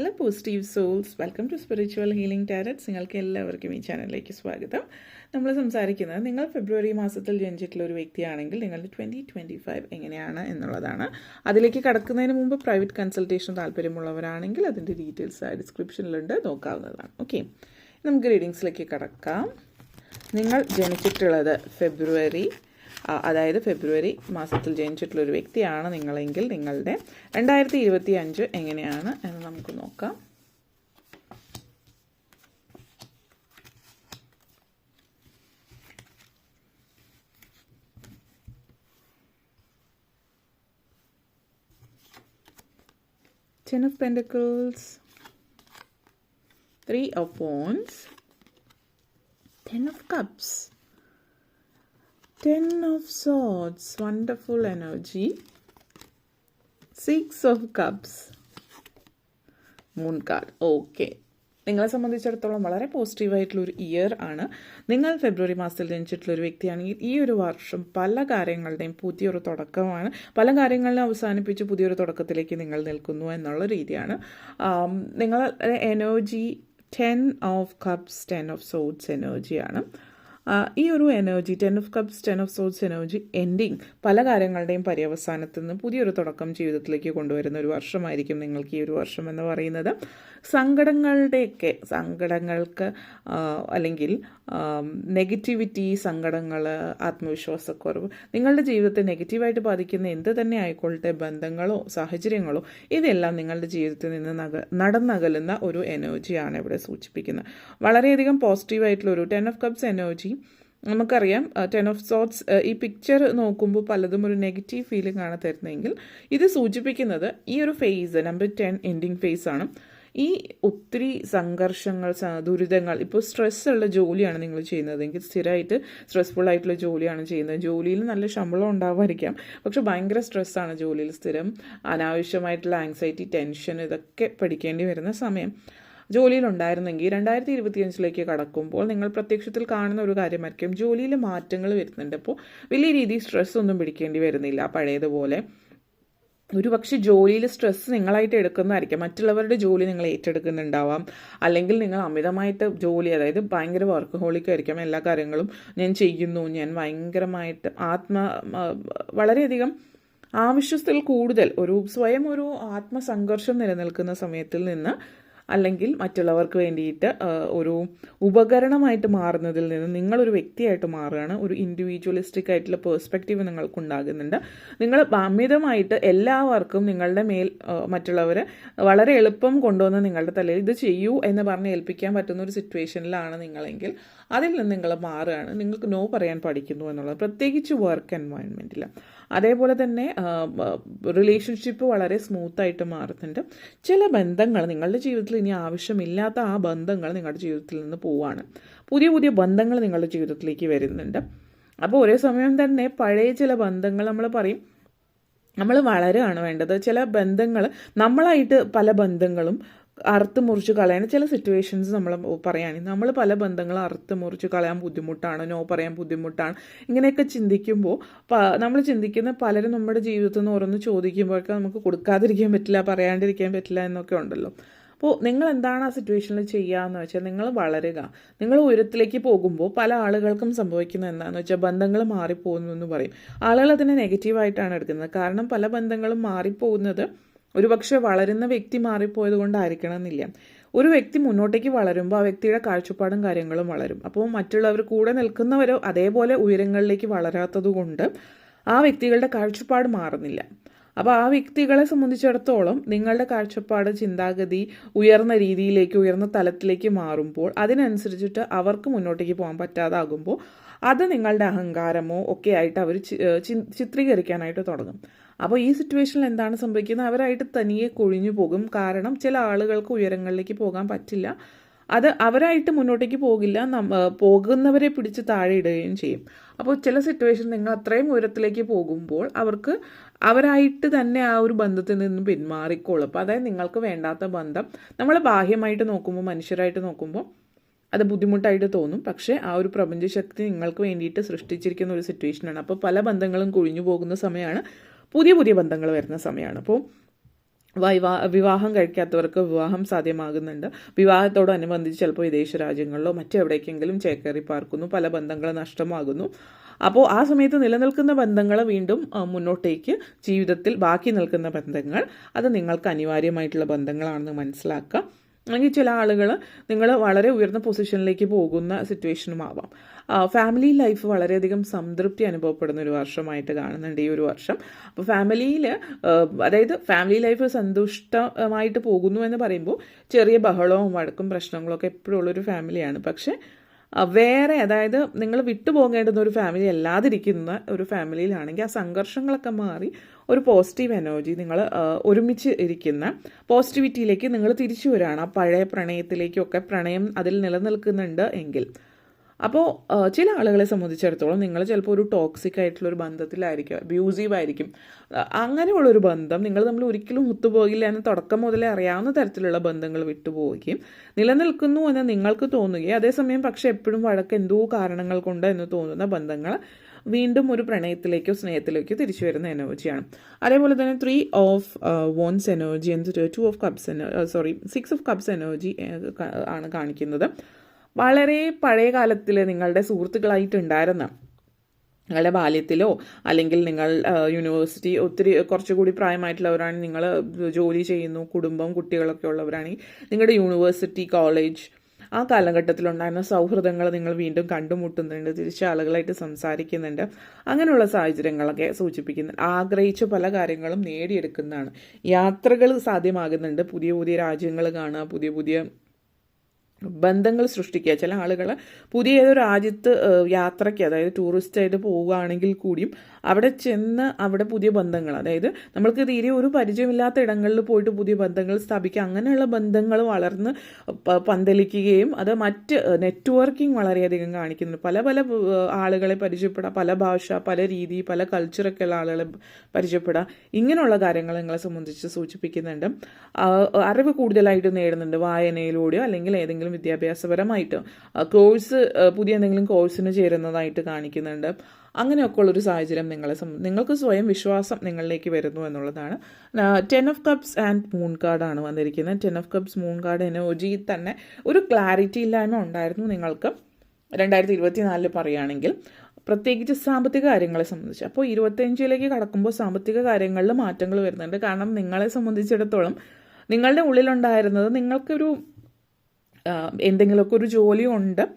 Hello positive souls welcome to spiritual healing tarots നിങ്ങൾക്ക് എല്ലാവർക്കും ഈ ചാനലിലേക്ക് സ്വാഗതം. നമ്മൾ സംസാരിക്കുന്നത് നിങ്ങൾ ഫെബ്രുവരി മാസത്തിൽ ജനിച്ചിട്ടുള്ള ഒരു വ്യക്തിയാണെങ്കിൽ നിങ്ങളുടെ ട്വന്റി ട്വന്റി ഫൈവ് എങ്ങനെയാണ് എന്നുള്ളതാണ്. അതിലേക്ക് കടക്കുന്നതിന് മുമ്പ് പ്രൈവറ്റ് കൺസൾട്ടേഷൻ താല്പര്യമുള്ളവരാണെങ്കിൽ അതിന്റെ ഡീറ്റെയിൽസ് ഡിസ്ക്രിപ്ഷനിലുണ്ട് നോക്കാവുന്നതാണ്. ഓക്കെ നമുക്ക് റീഡിങ്സിലേക്ക് കടക്കാം. നിങ്ങൾ ജനിച്ചിട്ടുള്ളത് ഫെബ്രുവരി അതായത് ഫെബ്രുവരി മാസത്തിൽ ജനിച്ചിട്ടുള്ള ഒരു വ്യക്തിയാണ് നിങ്ങളെങ്കിൽ നിങ്ങളുടെ രണ്ടായിരത്തി ഇരുപത്തി അഞ്ച് എങ്ങനെയാണ് എന്ന് നമുക്ക് നോക്കാം. Ten of Pentacles, Three of Wands, Ten of Cups, Ten of Swords, wonderful energy, Six of Cups, moon card okay നിങ്ങളെ സംബന്ധിച്ചിടത്തോളം വളരെ പോസിറ്റീവായിട്ടുള്ള ഒരു ഇയർ ആണ്. നിങ്ങൾ ഫെബ്രുവരി മാസത്തിൽ ജനിച്ചിട്ടുള്ള ഒരു വ്യക്തിയാണെങ്കിൽ ഈ ഒരു വർഷം പല കാര്യങ്ങളുടെയും പുതിയൊരു തുടക്കമാണ്. പല കാര്യങ്ങളിലും അവസാനിപ്പിച്ച് പുതിയൊരു തുടക്കത്തിലേക്ക് നിങ്ങൾ നിൽക്കുന്നു എന്നുള്ള രീതിയാണ്. നിങ്ങളുടെ energy ten of cups ten of swords എനർജിയാണ് ഈ ഒരു energy ten of cups ten of swords energy ending പല കാര്യങ്ങളുടെയും പര്യവസാനത്ത് നിന്ന് പുതിയൊരു തുടക്കം ജീവിതത്തിലേക്ക് കൊണ്ടുവരുന്ന ഒരു വർഷമായിരിക്കും നിങ്ങൾക്ക് ഈ ഒരു വർഷം എന്ന് പറയുന്നത്. സങ്കടങ്ങളുടെയൊക്കെ സങ്കടങ്ങൾക്ക് അല്ലെങ്കിൽ നെഗറ്റിവിറ്റി സങ്കടങ്ങൾ ആത്മവിശ്വാസക്കുറവ് നിങ്ങളുടെ ജീവിതത്തെ നെഗറ്റീവായിട്ട് ബാധിക്കുന്ന എന്ത് തന്നെ ആയിക്കൊള്ളട്ടെ ബന്ധങ്ങളോ സാഹചര്യങ്ങളോ ഇതെല്ലാം നിങ്ങളുടെ ജീവിതത്തിൽ നിന്ന് നക നടന്നകലുന്ന ഒരു എനർജിയാണ് ഇവിടെ സൂചിപ്പിക്കുന്നത്. വളരെയധികം പോസിറ്റീവായിട്ടുള്ള ഒരു ടെൻ ഓഫ് കപ്സ് എനർജി നമുക്കറിയാം ടെൻ ഓഫ് സോട്ട്സ് ഈ പിക്ചർ നോക്കുമ്പോൾ പലതും ഒരു നെഗറ്റീവ് ഫീലിംഗ് ആണ് തരുന്നതെങ്കിൽ ഇത് സൂചിപ്പിക്കുന്നത് ഈ ഒരു phase number ten ending phase ആണ്. ഈ ഒത്തിരി സംഘർഷങ്ങൾ ദുരിതങ്ങൾ ഇപ്പോൾ സ്ട്രെസ് ഉള്ള ജോലിയാണ് നിങ്ങൾ ചെയ്യുന്നതെങ്കിൽ സ്ഥിരമായിട്ട് സ്ട്രെസ്ഫുൾ ആയിട്ടുള്ള ജോലിയാണ് ചെയ്യുന്നത്. ജോലിയിൽ നല്ല ശമ്പളം ഉണ്ടാവാതിരിക്കാം പക്ഷെ ഭയങ്കര സ്ട്രെസ്സാണ് ജോലിയിൽ സ്ഥിരം. അനാവശ്യമായിട്ടുള്ള ആങ്സൈറ്റി ടെൻഷൻ ഇതൊക്കെ പഠിക്കേണ്ടി വരുന്ന സമയം. ജോലിയിലുണ്ടായിരുന്നെങ്കിൽ രണ്ടായിരത്തി ഇരുപത്തിയഞ്ചിലേക്ക് കടക്കുമ്പോൾ നിങ്ങൾ പ്രത്യക്ഷത്തിൽ കാണുന്ന ഒരു കാര്യമായിരിക്കും. ജോലിയിൽ മാറ്റങ്ങൾ വരുന്നുണ്ട്. അപ്പോൾ വലിയ രീതിയിൽ സ്ട്രെസ് ഒന്നും പിടിക്കേണ്ടി വരുന്നില്ല. പഴയതുപോലെ ഒരു പക്ഷേ ജോലിയിൽ സ്ട്രെസ് നിങ്ങളായിട്ട് എടുക്കുന്നതായിരിക്കാം. മറ്റുള്ളവരുടെ ജോലി നിങ്ങൾ ഏറ്റെടുക്കുന്നുണ്ടാവാം. അല്ലെങ്കിൽ നിങ്ങൾ അമിതമായിട്ട് ജോലി അതായത് ഭയങ്കര വർക്ക് ഹോളിക്കായിരിക്കാം എല്ലാ കാര്യങ്ങളും ഞാൻ ചെയ്യുന്നു. ഞാൻ ഭയങ്കരമായിട്ട് ആത്മ വളരെയധികം ആവശ്യത്തിൽ കൂടുതൽ. ഒരു സ്വയം ഒരു ആത്മസംഘർഷം നിലനിൽക്കുന്ന സമയത്തിൽ നിന്ന് അല്ലെങ്കിൽ മറ്റുള്ളവർക്ക് വേണ്ടിയിട്ട് ഒരു ഉപകരണമായിട്ട് മാറുന്നതിൽ നിന്ന് നിങ്ങളൊരു വ്യക്തിയായിട്ട് മാറുകയാണ്. ഒരു ഇൻഡിവിജ്വലിസ്റ്റിക് ആയിട്ടുള്ള പേഴ്സ്പെക്റ്റീവ് നിങ്ങൾക്ക് ഉണ്ടാകുന്നുണ്ട് നിങ്ങൾ അമിതമായിട്ട് എല്ലാവർക്കും നിങ്ങളുടെ മേൽ മറ്റുള്ളവരെ വളരെ എളുപ്പം കൊണ്ടുവന്ന് നിങ്ങളുടെ തലയിൽ ഇത് ചെയ്യൂ എന്ന് പറഞ്ഞ് ഏൽപ്പിക്കാൻ പറ്റുന്ന ഒരു സിറ്റുവേഷനിലാണ് നിങ്ങളെങ്കിൽ അതിൽ നിന്ന് നിങ്ങൾ മാറുകയാണ്. നിങ്ങൾക്ക് നോ പറയാൻ പഠിക്കുന്നു എന്നുള്ളത്. പ്രത്യേകിച്ച് വർക്ക് എൻവയൺമെന്റിൽ അതേപോലെ തന്നെ റിലേഷൻഷിപ്പ് വളരെ സ്മൂത്തായിട്ട് മാറുന്നുണ്ട്. ചില ബന്ധങ്ങൾ നിങ്ങളുടെ ജീവിതത്തിൽ ഇനി ആവശ്യമില്ലാത്ത ആ ബന്ധങ്ങൾ നിങ്ങളുടെ ജീവിതത്തിൽ നിന്ന് പോവാണ്. പുതിയ പുതിയ ബന്ധങ്ങൾ നിങ്ങളുടെ ജീവിതത്തിലേക്ക് വരുന്നുണ്ട്. അപ്പോൾ ഒരേ സമയം തന്നെ പഴയ ചില ബന്ധങ്ങൾ നമ്മൾ പറയും നമ്മൾ വളരുകയാണ് വേണ്ടത്. ചില ബന്ധങ്ങൾ നമ്മളായിട്ട് പല ബന്ധങ്ങളും അറുത്ത് മുറിച്ച് കളയാൻ ചില സിറ്റുവേഷൻസ് നമ്മൾ പറയുകയാണെങ്കിൽ നമ്മൾ പല ബന്ധങ്ങളും അറുത്ത് മുറിച്ച് കളയാൻ ബുദ്ധിമുട്ടാണ് നോ പറയാൻ ബുദ്ധിമുട്ടാണ്. ഇങ്ങനെയൊക്കെ ചിന്തിക്കുമ്പോൾ നമ്മൾ ചിന്തിക്കുന്ന പലരും നമ്മുടെ ജീവിതത്തിൽ നിന്ന് ഓരോന്ന് ചോദിക്കുമ്പോഴൊക്കെ നമുക്ക് കൊടുക്കാതിരിക്കാൻ പറ്റില്ല പറയാണ്ടിരിക്കാൻ പറ്റില്ല എന്നൊക്കെ ഉണ്ടല്ലോ. അപ്പോൾ നിങ്ങൾ എന്താണ് ആ സിറ്റുവേഷനിൽ ചെയ്യുകയെന്ന് വെച്ചാൽ നിങ്ങൾ വളരുക. നിങ്ങൾ ഉയരത്തിലേക്ക് പോകുമ്പോൾ പല ആളുകൾക്കും സംഭവിക്കുന്ന എന്താണെന്ന് വെച്ചാൽ ബന്ധങ്ങൾ മാറിപ്പോകുന്നു എന്ന് പറയും. ആളുകൾ അതിനെ നെഗറ്റീവായിട്ടാണ് എടുക്കുന്നത്. കാരണം പല ബന്ധങ്ങളും മാറിപ്പോകുന്നത് ഒരുപക്ഷെ വളരുന്ന വ്യക്തി മാറിപ്പോയത് കൊണ്ടായിരിക്കണം എന്നില്ല ഒരു വ്യക്തി മുന്നോട്ടേക്ക് വളരുമ്പോൾ ആ വ്യക്തിയുടെ കാഴ്ചപ്പാടും കാര്യങ്ങളും വളരും. അപ്പോൾ മറ്റുള്ളവർ കൂടെ നിൽക്കുന്നവരോ അതേപോലെ ഉയരങ്ങളിലേക്ക് വളരാത്തതുകൊണ്ട് ആ വ്യക്തികളുടെ കാഴ്ചപ്പാട് മാറുന്നില്ല. അപ്പോൾ ആ വ്യക്തികളെ സംബന്ധിച്ചിടത്തോളം നിങ്ങളുടെ കാഴ്ചപ്പാട് ചിന്താഗതി ഉയർന്ന രീതിയിലേക്ക് ഉയർന്ന തലത്തിലേക്ക് മാറുമ്പോൾ അതിനനുസരിച്ചിട്ട് അവർക്ക് മുന്നോട്ടേക്ക് പോകാൻ പറ്റാതാകുമ്പോൾ അത് നിങ്ങളുടെ അഹങ്കാരമോ ഒക്കെ ആയിട്ട് അവർ ചിത്രീകരിക്കാനായിട്ട് തുടങ്ങും. അപ്പോൾ ഈ സിറ്റുവേഷനിൽ എന്താണ് സംഭവിക്കുന്നത്? അവരായിട്ട് തനിയെ കൊഴിഞ്ഞു പോകും. കാരണം ചില ആളുകൾക്ക് ഉയരങ്ങളിലേക്ക് പോകാൻ പറ്റില്ല. അത് അവരായിട്ട് മുന്നോട്ടേക്ക് പോകില്ല. പോകുന്നവരെ പിടിച്ച് താഴെ ഇടുകയും ചെയ്യും. അപ്പോൾ ചില സിറ്റുവേഷൻ നിങ്ങൾ അത്രയും ഉയരത്തിലേക്ക് പോകുമ്പോൾ അവർക്ക് അവരായിട്ട് തന്നെ ആ ഒരു ബന്ധത്തിൽ നിന്ന് പിന്മാറിക്കോളും. അപ്പോൾ അതായത് നിങ്ങൾക്ക് വേണ്ടാത്ത ബന്ധം നമ്മൾ ബാഹ്യമായിട്ട് നോക്കുമ്പോൾ മനുഷ്യരായിട്ട് നോക്കുമ്പോൾ അത് ബുദ്ധിമുട്ടായിട്ട് തോന്നും. പക്ഷേ ആ ഒരു പ്രപഞ്ചശക്തി നിങ്ങൾക്ക് വേണ്ടിയിട്ട് സൃഷ്ടിച്ചിരിക്കുന്ന ഒരു സിറ്റുവേഷനാണ് അപ്പോൾ പല ബന്ധങ്ങളും കൊഴിഞ്ഞു പോകുന്ന സമയമാണ് പുതിയ പുതിയ ബന്ധങ്ങൾ വരുന്ന സമയമാണ്. അപ്പോൾ വൈവാ വിവാഹം കഴിക്കാത്തവർക്ക് വിവാഹം സാധ്യമാകുന്നുണ്ട്. വിവാഹത്തോടനുബന്ധിച്ച് ചിലപ്പോൾ വിദേശ രാജ്യങ്ങളിലോ മറ്റെവിടേക്കെങ്കിലും ചേക്കേറി പാർക്കുന്നു. പല ബന്ധങ്ങൾ നഷ്ടമാകുന്നു. അപ്പോൾ ആ സമയത്ത് നിലനിൽക്കുന്ന ബന്ധങ്ങൾ വീണ്ടും മുന്നോട്ടേക്ക് ജീവിതത്തിൽ ബാക്കി നിൽക്കുന്ന ബന്ധങ്ങൾ അത് നിങ്ങൾക്ക് അനിവാര്യമായിട്ടുള്ള ബന്ധങ്ങളാണെന്ന് മനസ്സിലാക്കുക അല്ലെങ്കിൽ ചില ആളുകൾ നിങ്ങൾ വളരെ ഉയർന്ന പൊസിഷനിലേക്ക് പോകുന്ന സിറ്റുവേഷനും ആവാം. ഫാമിലി ലൈഫ് വളരെയധികം സംതൃപ്തി അനുഭവപ്പെടുന്ന ഒരു വർഷമായിട്ട് കാണുന്നുണ്ട് ഈ ഒരു വർഷം. അപ്പോൾ ഫാമിലിയിൽ അതായത് ഫാമിലി ലൈഫ് സന്തുഷ്ടമായിട്ട് പോകുന്നു എന്ന് പറയുമ്പോൾ ചെറിയ ബഹളവും വഴക്കും പ്രശ്നങ്ങളൊക്കെ എപ്പോഴും ഉള്ളൊരു ഫാമിലിയാണ് പക്ഷേ വേറെ അതായത് നിങ്ങൾ വിട്ടുപോകേണ്ടുന്ന ഒരു ഫാമിലി അല്ലാതിരിക്കുന്ന ഒരു ഫാമിലിയിലാണെങ്കിൽ ആ സംഘർഷങ്ങളൊക്കെ മാറി ഒരു പോസിറ്റീവ് എനർജി നിങ്ങൾ ഒരുമിച്ച് ഇരിക്കുന്ന പോസിറ്റിവിറ്റിയിലേക്ക് നിങ്ങൾ തിരിച്ചു വരികയാണ് ആ പഴയ പ്രണയത്തിലേക്കൊക്കെ പ്രണയം അതിൽ നിലനിൽക്കുന്നുണ്ട് എങ്കിൽ. അപ്പോൾ ചില ആളുകളെ സംബന്ധിച്ചിടത്തോളം നിങ്ങൾ ചിലപ്പോൾ ഒരു ടോക്സിക് ആയിട്ടുള്ള ഒരു ബന്ധത്തിലായിരിക്കും അബ്യൂസീവ് ആയിരിക്കും. അങ്ങനെയുള്ളൊരു ബന്ധം നിങ്ങൾ നമ്മൾ ഒരിക്കലും ഒത്തുപോകില്ല എന്ന് തുടക്കം മുതലേ അറിയാവുന്ന തരത്തിലുള്ള ബന്ധങ്ങൾ വിട്ടുപോവുകയും നിലനിൽക്കുന്നു എന്ന് നിങ്ങൾക്ക് തോന്നുകയും അതേസമയം പക്ഷേ എപ്പോഴും വഴക്ക് എന്തോ കാരണങ്ങൾ കൊണ്ട് എന്ന് തോന്നുന്ന ബന്ധങ്ങൾ വീണ്ടും ഒരു പ്രണയത്തിലേക്കോ സ്നേഹത്തിലേക്കോ തിരിച്ചു വരുന്ന എനർജിയാണ് അതേപോലെ തന്നെ ത്രീ ഓഫ് വോൺസ് എനർജി എന്ന് two of cups sorry six of cups energy ആണ് കാണിക്കുന്നത്. വളരെ പഴയ കാലത്തിൽ നിങ്ങളുടെ സുഹൃത്തുക്കളായിട്ടുണ്ടായിരുന്ന നിങ്ങളുടെ ബാല്യത്തിലോ അല്ലെങ്കിൽ നിങ്ങൾ യൂണിവേഴ്സിറ്റി ഒത്തിരി കുറച്ചുകൂടി പ്രായമായിട്ടുള്ളവരാണ് നിങ്ങൾ ജോലി ചെയ്യുന്നു കുടുംബം കുട്ടികളൊക്കെ ഉള്ളവരാണെങ്കിൽ നിങ്ങളുടെ യൂണിവേഴ്സിറ്റി കോളേജ് ആ കാലഘട്ടത്തിലുണ്ടായിരുന്ന സൗഹൃദങ്ങൾ നിങ്ങൾ വീണ്ടും കണ്ടുമുട്ടുന്നുണ്ട് തിരിച്ച് ആളുകളായിട്ട് സംസാരിക്കുന്നുണ്ട്. അങ്ങനെയുള്ള സാഹചര്യങ്ങളൊക്കെ സൂചിപ്പിക്കുന്നുണ്ട്. ആഗ്രഹിച്ച പല കാര്യങ്ങളും നേടിയെടുക്കുന്നതാണ്. യാത്രകൾ സാധ്യമാകുന്നുണ്ട്. പുതിയ പുതിയ രാജ്യങ്ങൾ കാണുക പുതിയ പുതിയ ബന്ധങ്ങൾ സൃഷ്ടിക്കുക. ചില ആളുകൾ പുതിയ ഏതൊരു രാജ്യത്ത് യാത്രയ്ക്ക് അതായത് ടൂറിസ്റ്റായിട്ട് പോവുകയാണെങ്കിൽ കൂടിയും അവിടെ ചെന്ന് അവിടെ പുതിയ ബന്ധങ്ങൾ അതായത് നമ്മൾക്ക് തീരെ ഒരു പരിചയമില്ലാത്ത ഇടങ്ങളിൽ പോയിട്ട് പുതിയ ബന്ധങ്ങൾ സ്ഥാപിക്കുക അങ്ങനെയുള്ള ബന്ധങ്ങൾ വളർന്ന് പന്തലിക്കുകയും അത് മറ്റ് നെറ്റ്വർക്കിംഗ് വളരെയധികം കാണിക്കുന്നുണ്ട്. പല പല ആളുകളെ പരിചയപ്പെടാം പല ഭാഷ പല രീതി പല കൾച്ചറൊക്കെ ഉള്ള ആളുകളെ പരിചയപ്പെടാം ഇങ്ങനെയുള്ള കാര്യങ്ങൾ നിങ്ങളെ സംബന്ധിച്ച് സൂചിപ്പിക്കുന്നുണ്ട്. അറിവ് കൂടുതലായിട്ട് നേടുന്നുണ്ട് വായനയിലൂടെയോ അല്ലെങ്കിൽ ഏതെങ്കിലും വിദ്യാഭ്യാസപരമായിട്ട്. കോഴ്സ് പുതിയ എന്തെങ്കിലും കോഴ്സിന് ചേരുന്നതായിട്ട് കാണിക്കുന്നുണ്ട്. അങ്ങനെയൊക്കെ ഉള്ളൊരു സാഹചര്യം നിങ്ങളെ നിങ്ങൾക്ക് സ്വയം വിശ്വാസം നിങ്ങളിലേക്ക് വരുന്നു എന്നുള്ളതാണ്. Ten of cups and moon കാർഡാണ് വന്നിരിക്കുന്നത്. Ten of cups moon card എനർജിയിൽ തന്നെ ഒരു ക്ലാരിറ്റി ഇല്ലായ്മ ഉണ്ടായിരുന്നു നിങ്ങൾക്ക്. രണ്ടായിരത്തി ഇരുപത്തിനാലിൽ പറയുകയാണെങ്കിൽ പ്രത്യേകിച്ച് സാമ്പത്തിക കാര്യങ്ങളെ സംബന്ധിച്ച്. അപ്പോൾ ഇരുപത്തഞ്ചിലേക്ക് കടക്കുമ്പോൾ സാമ്പത്തിക കാര്യങ്ങളിൽ മാറ്റങ്ങൾ വരുന്നുണ്ട്. കാരണം നിങ്ങളെ സംബന്ധിച്ചിടത്തോളം നിങ്ങളുടെ ഉള്ളിലുണ്ടായിരുന്നത് നിങ്ങൾക്കൊരു എന്തെങ്കിലുമൊക്കെ ഒരു ജോലി ഉണ്ട്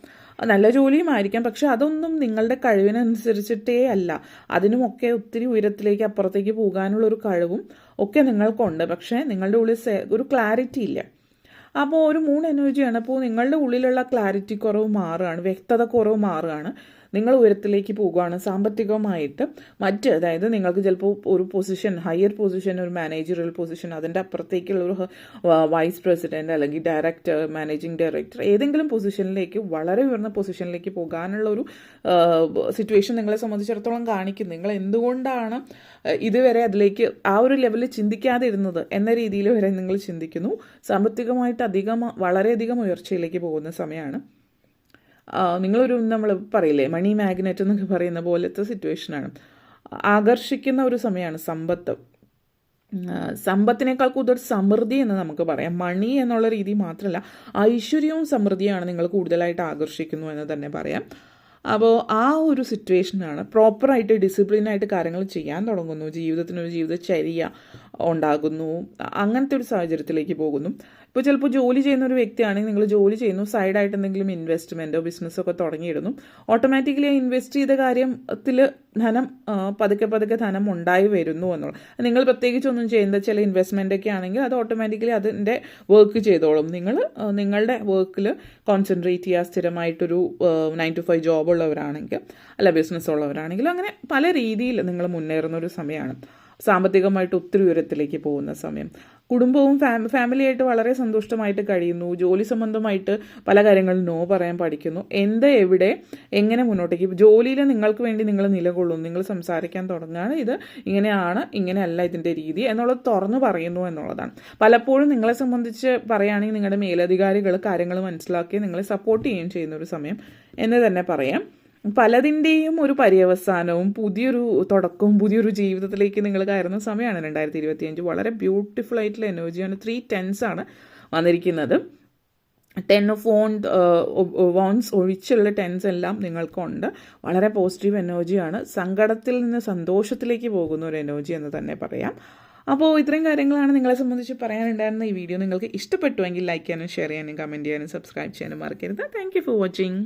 നല്ല ജോലിയും ആയിരിക്കാം പക്ഷെ അതൊന്നും നിങ്ങളുടെ കഴിവിനനുസരിച്ചിട്ടേ അല്ല. അതിനുമൊക്കെ ഒത്തിരി ഉയരത്തിലേക്ക് അപ്പുറത്തേക്ക് പോകാനുള്ള ഒരു കഴിവും ഒക്കെ നിങ്ങൾക്കുണ്ട്. പക്ഷേ നിങ്ങളുടെ ഉള്ളിൽ ഒരു ക്ലാരിറ്റി ഇല്ല. അപ്പോൾ ഒരു മൂൺ എനർജിയാണ് അപ്പോൾ നിങ്ങളുടെ ഉള്ളിലുള്ള ക്ലാരിറ്റി കുറവ് മാറുകയാണ്. വ്യക്തത കുറവ് മാറുകയാണ്. നിങ്ങൾ ഉയരത്തിലേക്ക് പോകുകയാണ് സാമ്പത്തികമായിട്ട് മറ്റ് അതായത് നിങ്ങൾക്ക് ചിലപ്പോൾ ഒരു പൊസിഷൻ ഹയർ പൊസിഷൻ ഒരു മാനേജറിയൽ പൊസിഷൻ അതിന്റെ അപ്പുറത്തേക്കുള്ള ഒരു വൈസ് പ്രസിഡന്റ് അല്ലെങ്കിൽ ഡയറക്ടർ മാനേജിംഗ് ഡയറക്ടർ ഏതെങ്കിലും പൊസിഷനിലേക്ക് വളരെ ഉയർന്ന പൊസിഷനിലേക്ക് പോകാനുള്ള ഒരു സിറ്റുവേഷൻ നിങ്ങളെ സംബന്ധിച്ചിടത്തോളം കാണിക്കും. നിങ്ങൾ എന്തുകൊണ്ടാണ് ഇതുവരെ അതിലേക്ക് ആ ഒരു ലെവലിൽ ചിന്തിക്കാതെ ഇരുന്നത് എന്ന രീതിയിൽ വരെ നിങ്ങൾ ചിന്തിക്കുന്നു. സാമ്പത്തികമായിട്ട് അധികം വളരെയധികം ഉയർച്ചയിലേക്ക് പോകുന്ന സമയമാണ്. നിങ്ങളൊരു നമ്മൾ പറയില്ലേ മണി മാഗ്നറ്റ് എന്നൊക്കെ പറയുന്ന പോലത്തെ സിറ്റുവേഷനാണ് ആകർഷിക്കുന്ന ഒരു സമയമാണ് സമ്പത്ത്. സമ്പത്തിനേക്കാൾ കൂടുതൽ സമൃദ്ധി എന്ന് നമുക്ക് പറയാം. മണി എന്നുള്ള രീതി മാത്രമല്ല ഐശ്വര്യവും സമൃദ്ധിയാണ് നിങ്ങൾ കൂടുതലായിട്ട് ആകർഷിക്കുന്നു എന്ന് തന്നെ പറയാം. അപ്പോൾ ആ ഒരു സിറ്റുവേഷനാണ് പ്രോപ്പറായിട്ട് ഡിസിപ്ലിനായിട്ട് കാര്യങ്ങൾ ചെയ്യാൻ തുടങ്ങുന്നു. ജീവിതത്തിനൊരു ജീവിതചര്യ ഉണ്ടാകുന്നു. അങ്ങനത്തെ ഒരു സാഹചര്യത്തിലേക്ക് പോകുന്നു. ഇപ്പോൾ ചിലപ്പോൾ ജോലി ചെയ്യുന്ന ഒരു വ്യക്തിയാണെങ്കിൽ നിങ്ങൾ ജോലി ചെയ്യുന്നു സൈഡായിട്ട് എന്തെങ്കിലും ഇൻവെസ്റ്റ്മെന്റോ ബിസിനസ്സോ ഒക്കെ തുടങ്ങിയിടുന്നു. ഓട്ടോമാറ്റിക്കലി ആ ഇൻവെസ്റ്റ് ചെയ്ത കാര്യത്തിൽ ധനം പതുക്കെ പതുക്കെ ധനം ഉണ്ടായി വരുന്നു എന്നുള്ളത്. നിങ്ങൾ പ്രത്യേകിച്ച് ഒന്നും ചെയ്യുന്ന ചില ഇൻവെസ്റ്റ്മെന്റ് ഒക്കെ ആണെങ്കിൽ അത് ഓട്ടോമാറ്റിക്കലി അതിന്റെ വർക്ക് ചെയ്തോളും. നിങ്ങൾ നിങ്ങളുടെ വർക്കിൽ കോൺസെൻട്രേറ്റ് ചെയ്യുക സ്ഥിരമായിട്ടൊരു നയൻ ടു ഫൈവ് ജോബ് ഉള്ളവരാണെങ്കിൽ അല്ല ബിസിനസ് ഉള്ളവരാണെങ്കിൽ അങ്ങനെ പല രീതിയിൽ നിങ്ങൾ മുന്നേറുന്ന ഒരു സമയമാണ്. സാമ്പത്തികമായിട്ട് ഒത്തിരി ഉയരത്തിലേക്ക് പോകുന്ന സമയം. കുടുംബവും ഫാമി ഫാമിലിയായിട്ട് വളരെ സന്തുഷ്ടമായിട്ട് കഴിയുന്നു. ജോലി സംബന്ധമായിട്ട് പല കാര്യങ്ങളും നോ പറയാൻ പഠിക്കുന്നു. എന്ത് എവിടെ എങ്ങനെ മുന്നോട്ടേക്ക്? ജോലിയിൽ നിങ്ങൾക്ക് വേണ്ടി നിങ്ങൾ നിലകൊള്ളും നിങ്ങൾ സംസാരിക്കാൻ തുടങ്ങുകയാണ് ഇത് ഇങ്ങനെയാണ് ഇങ്ങനെയല്ല ഇതിന്റെ രീതി എന്നുള്ളത് തുറന്നു പറയുന്നു എന്നുള്ളതാണ്. പലപ്പോഴും നിങ്ങളെ സംബന്ധിച്ച് പറയുകയാണെങ്കിൽ നിങ്ങളുടെ മേലധികാരികൾ കാര്യങ്ങൾ മനസ്സിലാക്കി നിങ്ങളെ സപ്പോർട്ട് ചെയ്യുകയും ചെയ്യുന്ന ഒരു സമയം എന്ന് തന്നെ പറയാം. പലതിന്റെയും ഒരു പര്യവസാനവും പുതിയൊരു തുടക്കവും പുതിയൊരു ജീവിതത്തിലേക്ക് നിങ്ങൾ കയറുന്ന സമയമാണ് രണ്ടായിരത്തി ഇരുപത്തിയഞ്ച് വളരെ ബ്യൂട്ടിഫുൾ ആയിട്ടുള്ള എനർജിയാണ് ത്രീ ടെൻസ് ആണ് വന്നിരിക്കുന്നത്. ടെൻ ഓഫ് ഓൺ വോൺസ് ഒഴിച്ചുള്ള ടെൻസ് എല്ലാം നിങ്ങൾക്കുണ്ട്. വളരെ പോസിറ്റീവ് എനർജിയാണ് സങ്കടത്തിൽ നിന്ന് സന്തോഷത്തിലേക്ക് പോകുന്ന ഒരു എനർജി എന്ന് തന്നെ പറയാം. അപ്പോൾ ഇത്രയും കാര്യങ്ങളാണ് നിങ്ങളെ സംബന്ധിച്ച് പറയാനുണ്ടായിരുന്ന ഈ വീഡിയോ നിങ്ങൾക്ക് ഇഷ്ടപ്പെട്ടുവെങ്കിൽ ലൈക്ക് ചെയ്യാനും ഷെയർ ചെയ്യാനും കമന്റ് ചെയ്യാനും സബ്സ്ക്രൈബ് ചെയ്യാനും മറക്കരുത്. Thank for watching